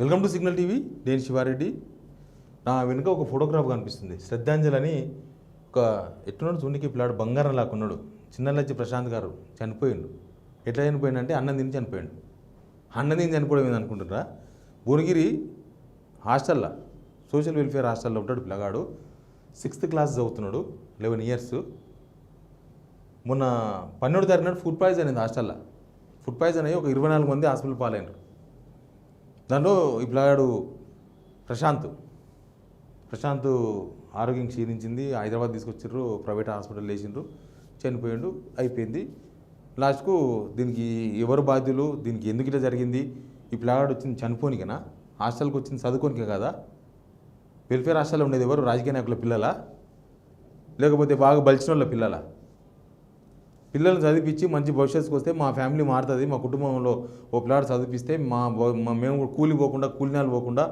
Welcome to signal TV నేను శివారెడ్డి. నా వెనుక ఒక ఫోటోగ్రాఫ్ కనిపిస్తుంది. శ్రద్ధాంజలి అని ఒక ఎట్టున్నాడు చూనికి పిల్లాడు బంగారం లాక్కున్నాడు చిన్నలచ్చి ప్రశాంత్ గారు చనిపోయిండు. ఎట్లా చనిపోయిండంటే అన్నం తిని చనిపోయిండు. అన్నం తిని చనిపోవడం ఏంది అనుకుంటున్నారా? భువనగిరి హాస్టల్లో సోషల్ వెల్ఫేర్ హాస్టల్లో ఉంటాడు పిల్లగాడు. సిక్స్త్ క్లాస్ చదువుతున్నాడు లెవెన్ ఇయర్స్. మొన్న పన్నెండు తారీఖు నాడు ఫుడ్ పాయిజన్ అయింది హాస్టల్లో. ఫుడ్ పాయిజన్ అయ్యి ఒక ఇరవై నాలుగు మంది హాస్పిటల్ పాలైనరు దాంట్లో ఈ పిల్లగాడు ప్రశాంత్. ప్రశాంత్ ఆరోగ్యం క్షీణించింది హైదరాబాద్ తీసుకొచ్చారు ప్రైవేట్ హాస్పిటల్ వేసిండ్రు చనిపోయిండు అయిపోయింది. లాస్ట్కు దీనికి ఎవరు బాధ్యులు దీనికి ఎందుకు ఇట్లా జరిగింది? ఈ పిల్లగాడు వచ్చింది చనిపోనికనా? హాస్టల్కి వచ్చింది చదువుకోనికే కదా? వెల్ఫేర్ హాస్టల్లో ఉండేది ఎవరు? రాజకీయ నాయకుల పిల్లల? లేకపోతే బాగా బలిచిన వాళ్ళ పిల్లలా? పిల్లల్ని చదివించి మంచి భవిష్యత్తుకు వస్తే మా ఫ్యామిలీ మారుతుంది మా కుటుంబంలో ఓ పిల్లాడు చదివిస్తే మా మేము కూడా కూలి పోకుండా కూలినాలు పోకుండా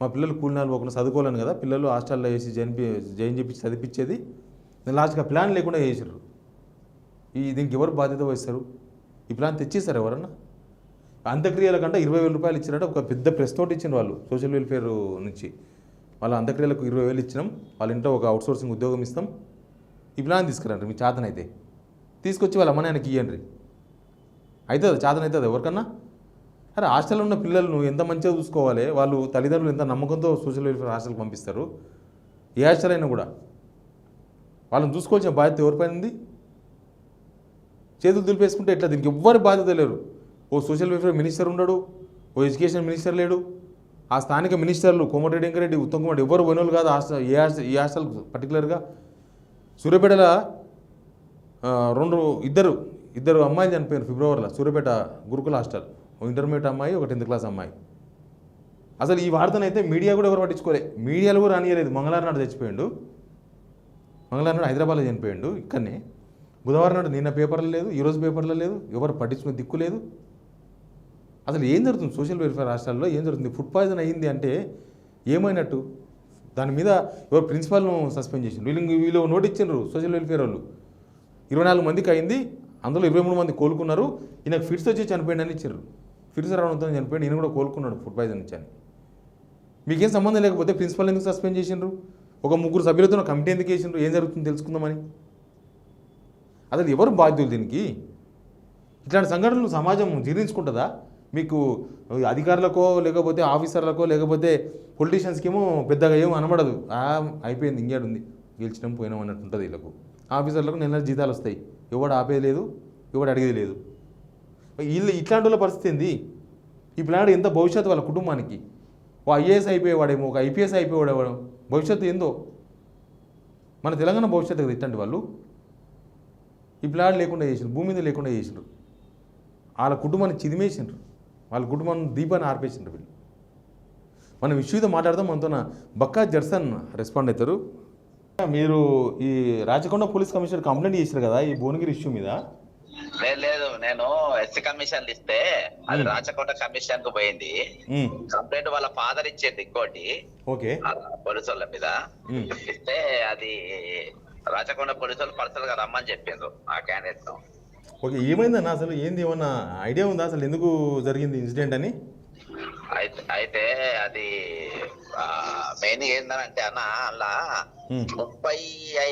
మా పిల్లలు కూలినాలు పోకుండా చదువుకోలేను కదా. పిల్లలు హాస్టల్లో వేసి జనిపి జైన్ చెప్పి చదివించేది లాస్ట్గా ప్లాన్ లేకుండా వేసారు ఈ దీనికి ఎవరు బాధ్యత వహిస్తారు? ఈ ప్లాన్ తెచ్చేస్తారు ఎవరన్నా? అంత్యక్రియల కంటే ఇరవై వేల రూపాయలు ఇచ్చినట్టు ఒక పెద్ద ప్రెస్ నోట్ ఇచ్చిన వాళ్ళు సోషల్ వెల్ఫేర్ నుంచి. వాళ్ళ అంత్యక్రియలకు ఇరవై వేలు ఇచ్చినాం వాళ్ళ ఇంట్లో ఒక అవుట్సోర్సింగ్ ఉద్యోగం ఇస్తాం. ఈ ప్లాన్ తీసుకురండి మీ చేతనైతే. తీసుకొచ్చి వాళ్ళ అమ్మ ఆయనకి ఇవ్వండి అవుతుంది చేతన అవుతుంది ఎవరికన్నా? అరే హాస్టల్లో ఉన్న పిల్లలను ఎంత మంచిగా చూసుకోవాలి? వాళ్ళు తల్లిదండ్రులు ఎంత నమ్మకంతో సోషల్ వెల్ఫేర్ హాస్టల్కి పంపిస్తారు? ఏ హాస్టల్ అయినా కూడా. వాళ్ళని చూసుకోవాల్సిన బాధ్యత ఎవరిపైన ఉంది? చేతులు దులిపేసుకుంటే ఎట్లా? దీనికి ఎవ్వరి బాధ్యత లేరు. ఓ సోషల్ వెల్ఫేర్ మినిస్టర్ ఉండడు ఓ ఎడ్యుకేషన్ మినిస్టర్ లేడు ఆ స్థానిక మినిస్టర్లు కోమటిరెడ్డి వెంకరెడ్డి ఉత్తమ్ కుమార్ ఎవరు పోయినోళ్ళు కాదు hostel A hostel A hostel పర్టికులర్గా సూర్యాపేటలో రెండు ఇద్దరు ఇద్దరు అమ్మాయిలు చనిపోయారు ఫిబ్రవరిలో సూర్యపేట గురుకుల హాస్టల్. ఒక ఇంటర్మీడియట్ అమ్మాయి ఒక టెన్త్ క్లాస్ అమ్మాయి. అసలు ఈ వార్తనైతే మీడియా కూడా ఎవరు పట్టించుకోలే. మీడియాలో కూడా రానియలేదు. మంగళవారం నాడు చచ్చిపోయాడు. మంగళవారం నాడు హైదరాబాద్లో చనిపోయాడు ఇక్కడనే. బుధవారం నాడు నిన్న పేపర్లో లేదు ఈరోజు పేపర్లో లేదు ఎవరు పట్టించుకునే దిక్కు లేదు. అసలు ఏం జరుగుతుంది సోషల్ వెల్ఫేర్ హాస్టల్లో? ఏం జరుగుతుంది? ఫుడ్ పాయిజన్ అయ్యింది అంటే ఏమైనట్టు? దాని మీద ఎవరు ప్రిన్సిపాల్ను సస్పెండ్ చేసిండ్రు. వీళ్ళు వీళ్ళు నోటిచ్చిండ్రు సోషల్ వెల్ఫేర్ వాళ్ళు. ఇరవై నాలుగు మందికి అయింది అందులో ఇరవై మూడు మంది కోలుకున్నారు. ఈయనకు ఫిట్స్ వచ్చి చనిపోయిందని ఇచ్చారు ఫిట్స్ రావడంతో చనిపోయింది ఈయన కూడా కోలుకున్నాడు ఫుడ్ పాయిజన్ ఇచ్చాను మీకేం సంబంధం లేకపోతే ప్రిన్సిపల్ ఎందుకు సస్పెండ్ చేసిండ్రు? ఒక ముగ్గురు సభ్యులతో కమిటీ ఎందుకు వేసిండ్రు? ఏం జరుగుతుందో తెలుసుకుందామని. అసలు ఎవరు బాధ్యులు దీనికి? ఇట్లాంటి సంఘటనలు సమాజం జీర్ణించుకుంటుందా? మీకు అధికారులకో లేకపోతే ఆఫీసర్లకో లేకపోతే పొలిటీషియన్స్కి ఏమో పెద్దగా ఏమో అనబడదు. అయిపోయింది ఇంకేడు ఉంది గెలిచినాం పోయినాం అన్నట్టు ఉంటుంది వీళ్ళకు. ఆఫీసర్లకు నెల నెల జీతాలు వస్తాయి. ఎవడు ఆపేది లేదు ఎవడు అడిగేది లేదు. వీళ్ళు ఇట్లాంటి వాళ్ళ పరిస్థితి ఏంది? ఈ పిల్లాడు ఎంత భవిష్యత్తు వాళ్ళ కుటుంబానికి? ఓ ఐఏఎస్ అయిపోయేవాడేమో ఒక ఐపీఎస్ అయిపోయేవాడేమో. భవిష్యత్తు ఏందో? మన తెలంగాణ భవిష్యత్తు కదా ఇట్లాంటి వాళ్ళు? ఈ పిల్లాడు లేకుండా చేసిండ్రు భూమి మీద లేకుండా చేసిండ్రు. వాళ్ళ కుటుంబాన్ని చిదిమేసిండ్రు. వాళ్ళ కుటుంబాన్ని దీపాన్ని ఆర్పేసిండ్రు వీళ్ళు. మనం ఇష్యూతో మాట్లాడదాం మనతో బక్కా జర్సన్ రెస్పాండ్ అవుతారు. మీరు ఈ రాచకొండ పోలీస్ కమిషనర్ కంప్లైంట్ చేశారు కదా ఈ భువనగిరి ఇష్యూ మీద? లేదు లేదు. నేను ఎస్సీ కమిషన్ ఇస్తే అది. రాచకొండ కమిషన్కు పోయింది కంప్లైంట్ వాళ్ళ ఫాదర్ ఇచ్చింది ఇంకోటి. ఓకే. పోలీసు వాళ్ళ మీద. ఇస్తే అది రాచకొండ పోలీసు వాళ్ళు పర్సనల్గా రమ్మని చెప్పిండ్రు ఆ క్యాండిడేట్ను ఓకే ఏమైందన్న అసలు? ఏంది ఏమన్నా ఐడియా ఉందా? అసలు ఎందుకు జరిగింది ఇన్సిడెంట్ అని? అయితే అది మెయిన్ ఏంటంటే అన్న అలా ముప్పై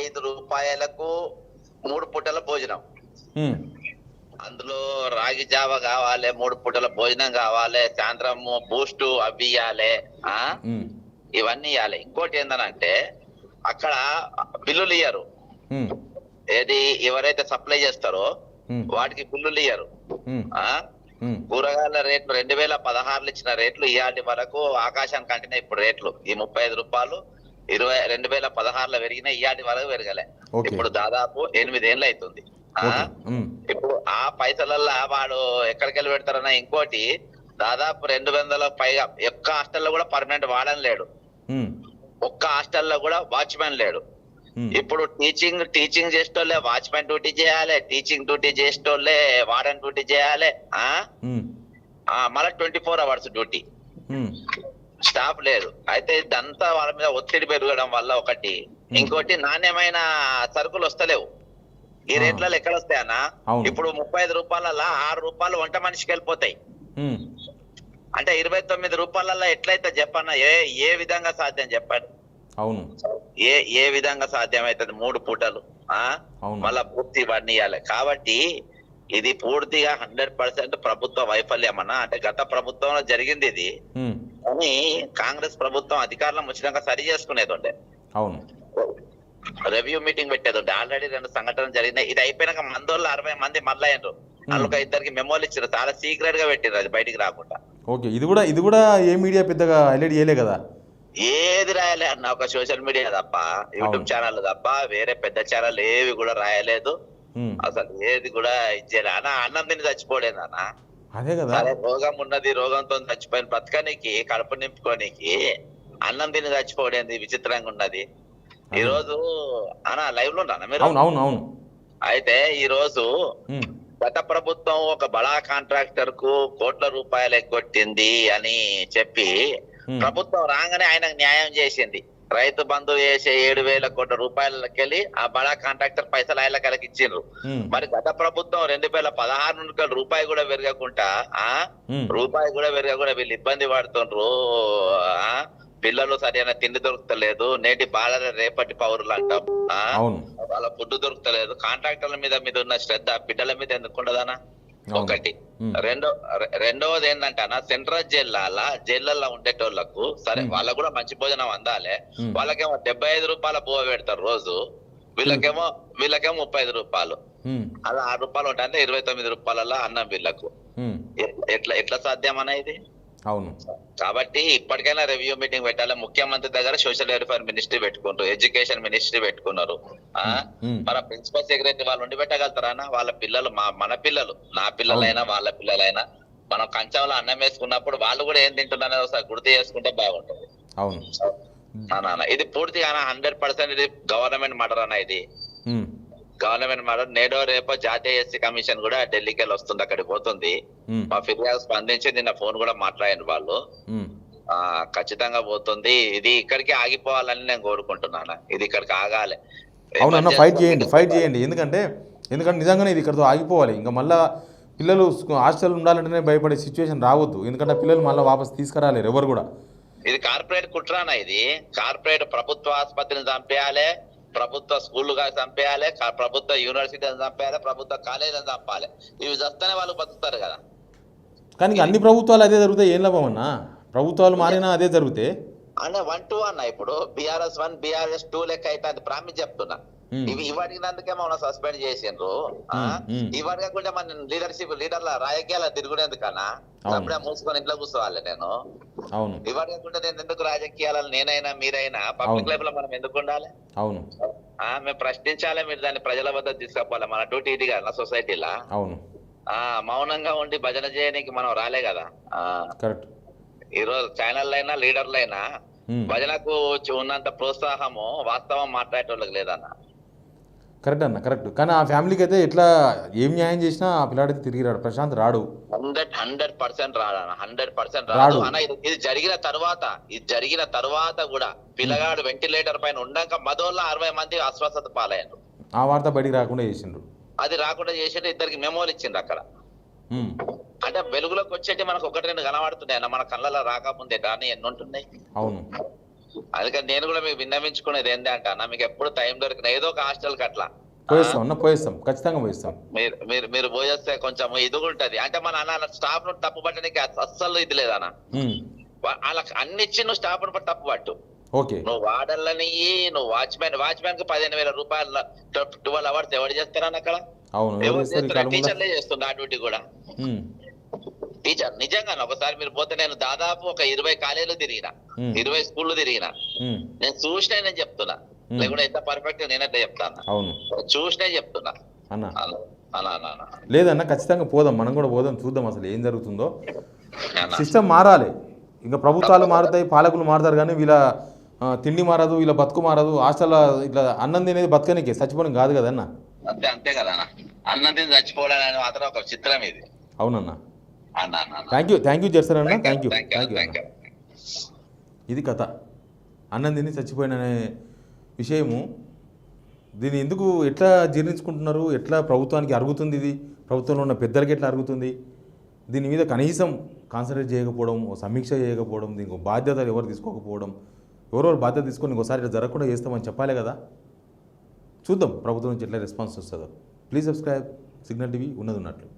ఐదు రూపాయలకు మూడు పూటల భోజనం. అందులో రాగి జావ కావాలి మూడు పూటల భోజనం కావాలి సాయంత్రం బూస్ట్ అవి ఇవ్వాలి ఇవన్నీ ఇవ్వాలి ఇంకోటి ఏందనంటే అక్కడ బిల్లులు ఇయ్యరు. ఏది ఎవరైతే సప్లై చేస్తారో వాటికి బిల్లులు ఇయ్యరు. కూరగాయల రేట్లు రెండు వేల పదహారులు ఇచ్చిన రేట్లు ఇవాటి వరకు ఆకాశానికి అంటినాయి ఇప్పుడు రేట్లు. ఈ ముప్పై ఐదు రూపాయలు ఇరవై రెండు వేల పదహారులో పెరిగినాయి ఇవాటి వరకు పెరగలే. ఇప్పుడు దాదాపు ఎనిమిది ఏళ్ళు అవుతుంది ఇప్పుడు ఆ పైసలల్లో వాడు ఎక్కడికి వెళ్ళి పెడతారన్న ఇంకోటి దాదాపు రెండు వందల పైగా ఒక్క హాస్టల్లో కూడా పర్మనెంట్ వాడని లేడు. ఒక్క హాస్టల్లో కూడా వాచ్మెన్ లేడు. ఇప్పుడు టీచింగ్ టీచింగ్ చేసేటోళ్ళే వాచ్మెన్ డ్యూటీ చేయాలి టీచింగ్ డ్యూటీ చేసేటోళ్ళే వార్డెన్ డ్యూటీ చేయాలి మళ్ళీ twenty four hours duty. Staff లేదు. అయితే ఇదంతా వాళ్ళ మీద ఒత్తిడి పెరగడం వల్ల ఒకటి. ఇంకోటి నాణ్యమైన సరుకులు వస్తలేవు. ఈ. రేట్లలో ఎక్కడ వస్తాయన్న? ఇప్పుడు ముప్పై ఐదు రూపాయల ఆరు రూపాయలు వంట మనిషికి వెళ్ళిపోతాయి. అంటే ఇరవై తొమ్మిది రూపాయలలో ఎట్లయితే చెప్పన్న ఏ ఏ విధంగా సాధ్యం చెప్పండి. అవును. ఏ ఏ విధంగా సాధ్యమవుతుంది మూడు పూటలు. ఆ? మళ్ళా పూర్తి ఇవ్వాలి కాబట్టి ఇది పూర్తిగా హండ్రెడ్ పర్సెంట్ ప్రభుత్వ వైఫల్యం అన్న. అంటే గత ప్రభుత్వంలో జరిగింది ఇది. కానీ కాంగ్రెస్ ప్రభుత్వం అధికారంలో వచ్చినాక సరి చేసుకునేది ఉండే. అవును. రివ్యూ మీటింగ్ పెట్టేది ఉండే. ఆల్రెడీ రెండు సంఘటనలు జరిగినాయి. ఇది అయిపోయినాక మందోళ్ళు అరవై మంది మళ్ళా అయినరు. వాళ్ళకి ఇద్దరికి మెమోలు ఇచ్చారు చాలా సీక్రెట్గా పెట్టిరు అది బయటికి రాకుండా. ఓకే. ఇది కూడా ఇది కూడా ఏ మీడియా పెద్దగా హైలైట్ చేయలే కదా? ఏది రాయలే అన్న ఒక సోషల్ మీడియా తప్ప యూట్యూబ్. ఛానల్ తప్ప వేరే పెద్ద ఛానల్ ఏవి కూడా రాయలేదు. ఉమ్, అసలు ఏది కూడా ఇచ్చేది అన్న అన్నం తిని చచ్చిపోలేదు అన్న అదే కదా. రోగం ఉన్నది రోగంతో చచ్చిపోయిన బ్రతకనికి కడుపు నింపుకోనికి అన్నం తిని చచ్చిపోవడేంది విచిత్రంగా ఉన్నది. ఈ రోజు అన్న లైవ్లో ఉన్నానా మీరు? అవును అయితే ఈ రోజు గత ప్రభుత్వం ఒక బడా కాంట్రాక్టర్కు కోట్ల రూపాయలు ఎగ్గొట్టింది అని చెప్పి ప్రభుత్వం రాగానే ఆయనకు న్యాయం చేసింది. రైతు బంధు వేసే ఏడు వేల కోట్ల రూపాయలకెళ్ళి ఆ బడా కాంట్రాక్టర్ పైసలు ఆయన కలకి ఇచ్చిండ్రు మరి గత ప్రభుత్వం రెండు వేల పదహారు నుండి రూపాయి కూడా పెరగకుండా ఆ? రూపాయి కూడా పెరగకుండా వీళ్ళు ఇబ్బంది పడుతుండ్రు. ఆ? పిల్లలు సరైన తిండి దొరుకుతలేదు. నేటి బాలల రేపటి పౌరులు అంటాం. వాళ్ళ ఫుడ్ దొరుకుతలేదు. కాంట్రాక్టర్ల మీద మీద ఉన్న శ్రద్ధ బిడ్డల మీద ఎందుకు ఉండదనా. ఒకటి. రెండో రెండవది ఏంటంటే అన్న సెంట్రల్ జైళ్ళ జైళ్ళల్లో ఉండేటోళ్ళకు సరే. వాళ్ళకు కూడా మంచి భోజనం అందాలే. వాళ్ళకేమో డెబ్బై ఐదు రూపాయల బువ్వ పెడతారు రోజు. వీళ్ళకేమో వీళ్ళకేమో ముప్పై ఐదు రూపాయలు అలా ఆరు రూపాయలు ఉంటాయి అంటే ఇరవై తొమ్మిది రూపాయలలో అన్నం వీళ్ళకు. ఎట్లా ఎట్లా సాధ్యం అనేది అవును. కాబట్టి ఇప్పటికైనా రివ్యూ మీటింగ్ పెట్టాలి. ముఖ్యమంత్రి దగ్గర సోషల్ వెల్ఫేర్ మినిస్ట్రీ పెట్టుకుంటారు. ఎడ్యుకేషన్ మినిస్ట్రీ పెట్టుకున్నారు. మన ప్రిన్సిపల్ సెక్రటరీ వాళ్ళు ఉండి పెట్టగలుగుతారా వాళ్ళ పిల్లలు మా మన పిల్లలు. నా పిల్లలైనా వాళ్ళ పిల్లలైనా. మనం కంచంలో అన్నం వేసుకున్నప్పుడు వాళ్ళు కూడా ఏం తింటున్నారో ఒకసారి గుర్తు చేసుకుంటే బాగుంటుంది. అవును. ఇది పూర్తిగా హండ్రెడ్ పర్సెంట్ ఇది గవర్నమెంట్ మర్డర్ అన్న ఇది. గవర్నమెంట్ మర్డర్ నేడో రేపో జాతీయ ఎస్సీ కమిషన్ కూడా ఢిల్లీకి వెళ్ళి వస్తుంది అక్కడికి పోతుంది. మా ఫిర్యాదు స్పందించి నిన్న ఫోన్ కూడా మాట్లాడిన వాళ్ళు. ఖచ్చితంగా పోతుంది. ఇది ఇక్కడికి ఆగిపోవాలని నేను కోరుకుంటున్నాను. ఇది ఇక్కడికి ఆగాలి. అవునన్న ఫైట్ చేయండి ఫైట్ చేయండి. ఎందుకంటే ఎందుకంటే నిజంగానే ఇది ఇక్కడతో ఆగిపోవాలి. ఇంకా మళ్ళా పిల్లలు హాస్టల్ ఉండాలంటేనే భయపడే సిచ్యువేషన్ రావద్దు. ఎందుకంటే పిల్లలు మళ్ళీ వాపస్ తీసుకురాలేరు ఎవరు కూడా. ఇది కార్పొరేట్ కుట్రానా ఇది. కార్పొరేట్ ప్రభుత్వ ఆసుపత్రిని చంపేయాలి. ప్రభుత్వ స్కూళ్ళుగా చంపేయాలి ప్రభుత్వ యూనివర్సిటీని చంపేయాలి ప్రభుత్వ కాలేజీని చంపాలి. ఇవి చస్తేనే వాళ్ళు బతుకుతారు కదా. కానీ అన్ని ప్రభుత్వాలు అదే జరుగుతాయి ఏం లాభం అన్న? ప్రభుత్వాలు మారినా అదే జరిగితే? అన్న వన్ టూ అన్న ఇప్పుడు బిఆర్ఎస్ వన్ బిఆర్ఎస్ టూ లెక్క అయితే ప్రామిస్ చెప్తున్నా. ఇవి ఇవ్వడినందుకే మనం సస్పెండ్ చేసిండ్రు. ఆ? ఉమ్, ఉమ్. ఇవ్వడిగా కూడా మన లీడర్షిప్ లీడర్ల రాజకీయాల తిరుగునేందుకన్నా. అప్పుడే మూసుకొని ఇంట్లో కూర్చోవాలి నేను. అవును. ఇవ్వడిగా నేను ఎందుకు రాజకీయాలను నేనైనా మీరైనా? పబ్లిక్. లైఫ్లో మనం ఎందుకు ఉండాలి? అవును. మేము ప్రశ్నించాలి మీరు దాన్ని ప్రజల వద్ద తీసుకుపోవాలి. మన డ్యూటీ ఇది కదా సొసైటీలా? అవును. ఆ మౌనంగా ఉండి భజన చేయడానికి మనం రాలే కదా. కరెక్ట్. ఈ రోజు ఛానల్ అయినా లీడర్లు అయినా ఉమ్, భజనకు ఉన్నంత ప్రోత్సాహము వాస్తవం మాట్లాడేటోళ్ళకి లేదన్న. కరెక్ట్ అన్న కరెక్ట్. కానీ ఆ ఫ్యామిలీకి అయితే ఎట్లా ఏం న్యాయం చేసినా ఆ పిల్లాడైతే తిరిగి రాడు. ప్రశాంత్ రాడు. హండ్రెడ్ హండ్రెడ్ పర్సెంట్ రాడన్న హండ్రెడ్ పర్సెంట్ రాడు. రాడు. అన్న ఇది జరిగిన తర్వాత ఇది జరిగిన తర్వాత కూడా పిల్లగాడు వెంటిలేటర్ పైన ఉండక మదోళ్ళ అరవై మంది అస్వస్థత పాలయ్యారు. ఆ వార్త బయటికి రాకుండా చేసిండ్రు. అది రాకుండా చేసేట ఇద్దరికి మెమోలు ఇచ్చింది అక్కడ. అంటే వెలుగులోకి వచ్చేటి మనకు ఒకటి రెండు కనబడుతున్నాయి అన్న మన కళ్ళలో రాకముందే కానీ ఎన్ని ఉంటున్నాయి అవును. అందుకని నేను కూడా మీకు విన్నవించుకునేది ఏంటంటే అన్న మీకు ఎప్పుడు టైం దొరికిన ఏదో ఒక హాస్టల్ అట్లా. పోయిస్తాం అన్న పోయిస్తాం. ఖచ్చితంగా పోయిస్తాం. మీరు మీరు మీరు పోయేస్తే కొంచెం ఇది ఉంటది అంటే మన అన్న స్టాఫ్ను తప్పు పట్టడానికి అస్సలు ఇది లేదన్న వాళ్ళకి అన్ని ఇచ్చి నువ్వు స్టాఫ్ను తప్పు పట్టు. ఓకే. నువ్వు వాడర్లని నువ్వు వాచ్మెన్ వాచ్మెన్కి పదిహేను వేల రూపాయలు ట్వెల్వ్ అవర్స్ ఎవరు అక్కడ? అవును చేస్తారు? కాలంలో టీచర్లే చేస్తున్నా ఆ డ్యూటీ కూడా. టీచర్ నిజంగా ఒకసారి మీరు పోతే నేను దాదాపు ఒక ఇరవై కాలేజీలు తిరిగిన. ఇరవై స్కూళ్ళు తిరిగిన. నేను చూసినా నేను చెప్తున్నా. లేకుంటే ఎంత పర్ఫెక్ట్ నేనట్లే చెప్తాను? అవును. చూసినే చెప్తున్నా. అన్న. అలా అలా అలా అలా. లేదన్న ఖచ్చితంగా పోదాం. మనం కూడా పోదాం చూద్దాం అసలు ఏం జరుగుతుందో. సిస్టమ్ మారాలి. ఇంకా ప్రభుత్వాలు మారుతాయి పాలకులు మారుతారు కానీ వీళ్ళ తిండి మారదు వీళ్ళ బతుకు మారదు. హాస్టల్ ఇట్లా అన్నం తినేది బతకనికి చచ్చిపోవడం కాదు కదన్న. అంతే అంతే కదా అన్న. అన్నం తిని చచ్చిపోవడానికి మాత్రం ఒక చిత్రం ఇది. అవునన్న. Thank you thank you Thank you, thank you thank you అన్న. ఇది కథ. అన్నం తిని చచ్చిపోయిన అనే విషయము. దీన్ని ఎందుకు ఎట్లా జీర్ణించుకుంటున్నారు? ఎట్లా ప్రభుత్వానికి అరుగుతుంది ఇది? ప్రభుత్వంలో ఉన్న పెద్దలకి ఎట్లా అరుగుతుంది? దీని మీద కనీసం కాన్సన్ట్రేట్ చేయకపోవడం ఓ సమీక్ష చేయకపోవడం దీనికి ఒక బాధ్యతలు ఎవరు తీసుకోకపోవడం ఎవరెవరు బాధ్యత తీసుకొని ఇంకోసారి ఇట్లా జరగకుండా చేస్తామని చెప్పాలి కదా. చూద్దాం ప్రభుత్వం నుంచి ఎట్లా రెస్పాన్స్ వస్తుందో. Please subscribe. సిగ్నల్ టీవీ ఉన్నది ఉన్నట్లు.